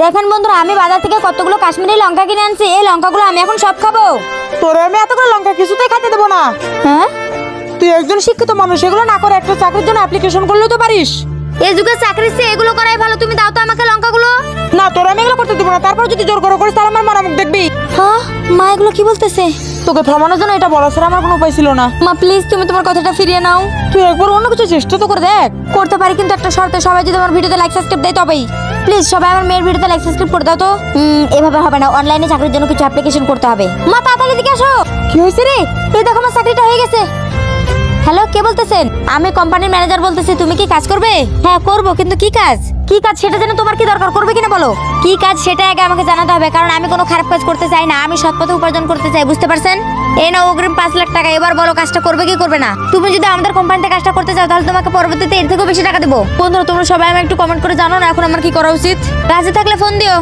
দেখেন বন্ধুরা আমি বাজার থেকে কতগুলো কাশ্মীরি লঙ্কা কিনে আনছি। এই লঙ্কাগুলো আমি এখন সব খাব। তোর আমি এতগুলো লঙ্কা কিছুতেই খেতে দেবো না। হ্যাঁ? তুই একজন শিক্ষিত মানুষ এগুলো না করে একটা চাকরির জন্য অ্যাপ্লিকেশন করলেও তো পারিস। এই যুগে চাকরি চেয়ে এগুলো করাই ভালো তুমি দাও তো আমাকে লঙ্কাগুলো। না তোর আমি এগুলো করতে দেবো না। তারপর যদি জোর করে করিস তাহলে আমার মারামুখ দেখবি। হ্যাঁ মা এগুলো কি বলতেছে? তোকে থামানোর জন্য এটা বলা ছাড়া আমার কোনো উপায় ছিল না। মা প্লিজ তুমি তোমার কথাটা ফিরিয়ে নাও। তুই একবার অন্য কিছু চেষ্টা তো করে দেখ। করতে পারি কিন্তু একটা শর্তে সবাই যদি আমার ভিডিওতে লাইক সাবস্ক্রাইব দেয় তবেই। প্লিজ সবাই আমার মেয়ের ভিডিওতে লাইক সাবস্ক্রাইব করে দাও তো। এভাবে হবে না অনলাইনে চাকরির জন্য কিছু অ্যাপ্লিকেশন করতে হবে। মা তাড়াতাড়ি দিকে আসো। কি হয়েছে রে? এই দেখো আমার চাকরিটা হয়ে গেছে। বলতেছেন? আমি কোম্পানির ম্যানেজার বলতেছি, তুমি কি কাজ করবে? হ্যাঁ করব, কিন্তু কি কাজ? কি কাজ সেটা জেনে তোমার কি দরকার, করবে কিনা বলো? কি কাজ সেটা আগে আমাকে জানাতে হবে, কারণ আমি কোনো খারাপ কাজ করতে চাই না, আমি সৎ পথে উপার্জন করতে চাই, বুঝতে পারছেন? এই না অগ্রিম পাঁচ লাখ টাকা, এবার বলো কাজটা করবে কি করবে না? তুমি যদি আমাদের কোম্পানিতে কাজটা করতে চাও, তাহলে তোমাকে পরবর্তীতে এর থেকেও বেশি টাকা দেবো। বন্ধুরা, তোমরা সবাই আমি একটু কমেন্ট করে জানো না, এখন আমার কি করা উচিত? রাজি থাকলে ফোন দিও।